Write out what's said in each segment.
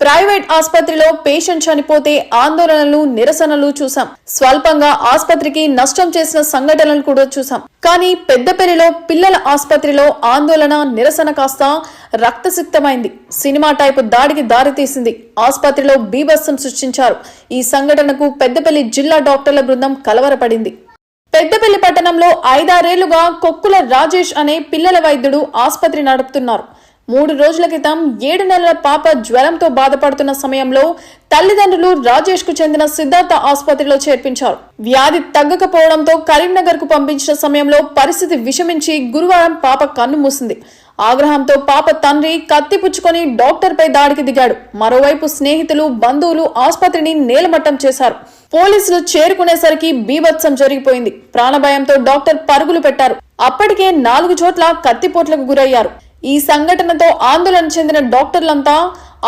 Private ఆసుపత్రిలో patient చనిపోతే ఆందోళనలు నిరసనలు చూసాం. స్వల్పంగా ఆసుపత్రికి నష్టం చేసిన సంఘటనలు కూడా చూసాం. కానీ పెద్దపల్లిలో పిల్లల ఆసుపత్రిలో ఆందోళన నిరసన కాస్త రక్తసిక్తమైంది. సినిమా టైపు దాడికి దారితీసింది. ఆసుపత్రిలో బీభత్సం సృష్టించారు. ఈ సంఘటనకు పెద్దపల్లి జిల్లా డాక్టర్ల బృందం కలవరపడింది. పెద్దపల్లి పట్టణంలో ఐదారేళ్ళుగా కొక్కుల రాజేష్ అనే పిల్లల వైద్యుడు ఆసుపత్రి నడుపుతున్నారు. మూడు రోజుల క్రితం ఏడు నెలల పాప జ్వరంతో బాధపడుతున్న సమయంలో తల్లిదండ్రులు రాజేష్కు చెందిన సిద్ధార్థ ఆసుపత్రిలో చేర్పించారు. వ్యాధి తగ్గకపోవడంతో కరీంనగర్కు పంపించిన సమయంలో పరిస్థితి విషమించి గురువారం పాప కన్ను మూసింది. ఆగ్రహంతో పాప తండ్రి కత్తి పుచ్చుకొని డాక్టర్ పై దాడికి దిగాడు. మరోవైపు స్నేహితులు బంధువులు ఆసుపత్రిని నేలమట్టం చేశారు. పోలీసులు చేరుకునేసరికి బీభత్సం జరిగిపోయింది. ప్రాణభయంతో డాక్టర్ పరుగులు పెట్టారు. అప్పటికే నాలుగు చోట్ల కత్తిపోట్లకు గురయ్యారు. ఈ సంఘటనతో ఆందోళన చెందిన డాక్టర్లంతా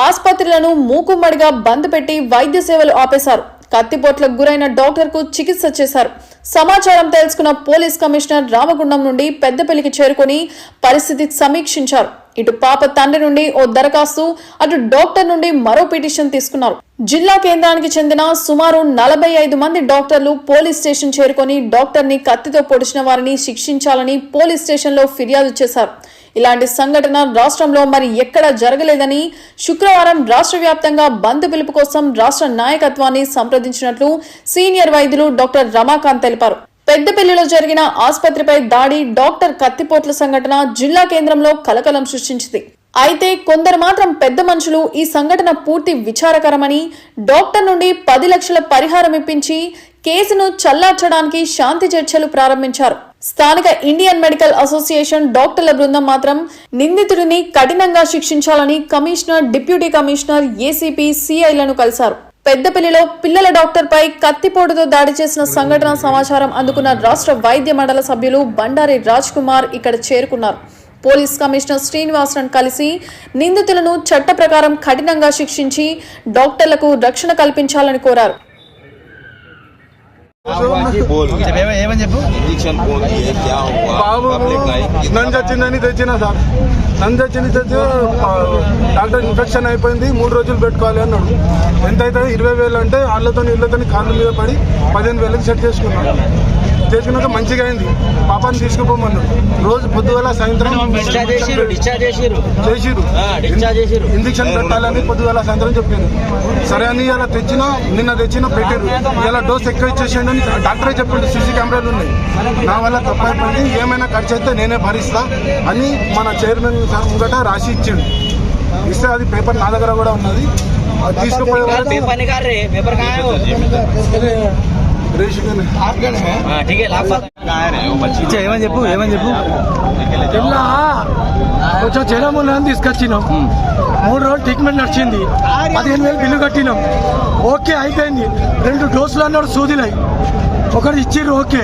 ఆసుపత్రులను మూకుమ్మడిగా బంద్ పెట్టి వైద్య సేవలు ఆపేశారు. కత్తిపోట్లకు గురైన డాక్టర్కు చికిత్స చేశారు. సమాచారం తెలుసుకున్న పోలీస్ కమిషనర్ రామగుండం నుండి పెద్దపల్లికి చేరుకొని పరిస్థితి సమీక్షించారు. ఇటు పాప తండ్రి నుండి ఓ దరఖాస్తు అటు డాక్టర్ నుండి మరో పిటిషన్ తీసుకున్నారు. జిల్లా కేంద్రానికి చెందిన సుమారు నలభై ఐదు మంది డాక్టర్లు పోలీస్ స్టేషన్ చేరుకొని డాక్టర్ని కత్తితో పొడిచిన వారిని శిక్షించాలని పోలీస్ స్టేషన్లో ఫిర్యాదు చేశారు. ఇలాంటి సంఘటన రాష్ట్రంలో మరి ఎక్కడా జరగలేదని శుక్రవారం రాష్ట్ర వ్యాప్తంగా బంద్ పిలుపు కోసం రాష్ట్ర నాయకత్వాన్ని సంప్రదించినట్లు సీనియర్ వైద్యులు డాక్టర్ రమాకాంత్ తెలిపారు. పెద్దపల్లిలో జరిగిన ఆసుపత్రిపై దాడి డాక్టర్ కత్తిపోట్ల సంఘటన జిల్లా కేంద్రంలో కలకలం సృష్టించింది. అయితే కొందరు మాత్రం పెద్ద మనుషులు ఈ సంఘటన పూర్తి విచారకరమని డాక్టర్ నుండి పది లక్షల పరిహారం ఇప్పించి కేసును చల్లార్చడానికి శాంతి చర్చలు ప్రారంభించారు. స్థానిక ఇండియన్ మెడికల్ అసోసియేషన్ డాక్టర్ల బృందం మాత్రం నిందితుడిని కఠినంగా శిక్షించాలని కమిషనర్ డిప్యూటీ కమిషనర్ ఏసీపీ సిఐలను కలిశారు. పెద్దపల్లిలో పిల్లల డాక్టర్ పై కత్తిపోటుతో దాడి చేసిన సంఘటన సమాచారం అందుకున్న రాష్ట్ర వైద్య మండల సభ్యులు బండారి రాజ్ కుమార్ ఇక్కడ చేరుకున్నారు. పోలీస్ కమిషనర్ శ్రీనివాసన్ కలిసి నిందితులను చట్ట ప్రకారం కఠినంగా శిక్షించి డాక్టర్లకు రక్షణ కల్పించాలని కోరారు. బాబు నంజ వచ్చిందని తెచ్చిన సార్. నంజ వచ్చింది తెచ్చి డాక్టర్ ఇన్ఫెక్షన్ అయిపోయింది మూడు రోజులు పెట్టుకోవాలి అన్నాడు. ఎంత అవుతుంది? ఇరవై వేలు అంటే వాళ్ళతో ఇళ్ళతో కాళ్ళ మీద పడి పదిహేను వేలకు సెట్ చేసుకున్నాడు చేసుకున్నాక మంచిగా అయింది. పాపాన్ని తీసుకుపోమన్నాడు. రోజు సాయంత్రం చేసిరు ఇంజక్షన్ పెట్టాలని పొద్దుగల సాయంత్రం చెప్పింది సరే అని ఇలా తెచ్చిన నిన్న తెచ్చిన పెట్టారు ఇలా డోస్ ఎక్కువ ఇచ్చేసిండు అని డాక్టరే చెప్పిండు సీసీ కెమెరాలు ఉన్నాయి. నా వల్ల తప్పు అయిపోయింది ఏమైనా ఖర్చు అయితే నేనే భరిస్తా అని మన చైర్మన్ సార్ ముంగట రాసి ఇచ్చిండు. ఇస్తే అది పేపర్ నా దగ్గర కూడా ఉన్నది. తీసుకుపోయే ఏమని చెప్పు ఏమని చెప్పు? ఇలా కొంచెం చేరమూల తీసుకొచ్చినాం. మూడు రోజులు ట్రీట్మెంట్ నడిచింది. పదిహేను వేలు బిల్లు కట్టినాం. ఓకే అయిపోయింది. రెండు డోసులు అన్నాడు సూదిలై. ఒకటి ఇచ్చిర్రు ఓకే.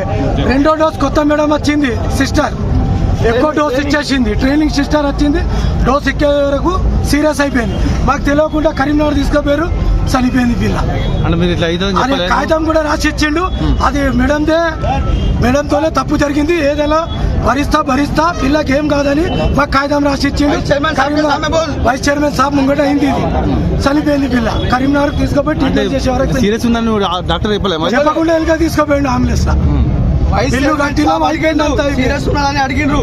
రెండో డోస్ కొత్త మేడం వచ్చింది సిస్టర్. ఎక్కువ డోస్ ఇచ్చేసింది. ట్రైనింగ్ సిస్టర్ వచ్చింది డోస్ ఎక్కే వరకు సీరియస్ అయిపోయింది. మాకు తెలియకుండా కరీంనగర్ తీసుకుపోయారు. చనిపోయింది పిల్ల కాగితం కూడా రాసి ఇచ్చిండు. అది మేడందే మేడంతోనే తప్పు జరిగింది. ఏదైనా భరిస్తా భరిస్తా పిల్లకి ఏం కాదని మాకు కాగితం రాసి ఇచ్చిండు. వైస్ చైర్మన్ సాబ్ ముంగట అయింది చనిపోయింది పిల్ల కరీంనగర్ తీసుకుపోయి ట్రీట్మెంట్ చేసే వరకు సీరియస్ ఉందని డాక్టర్? చెప్పకుండా వెనుక తీసుకుపోయిండు అంబులెన్స్ లా. అంతా అయిపోయింది. అడిగిండ్రు.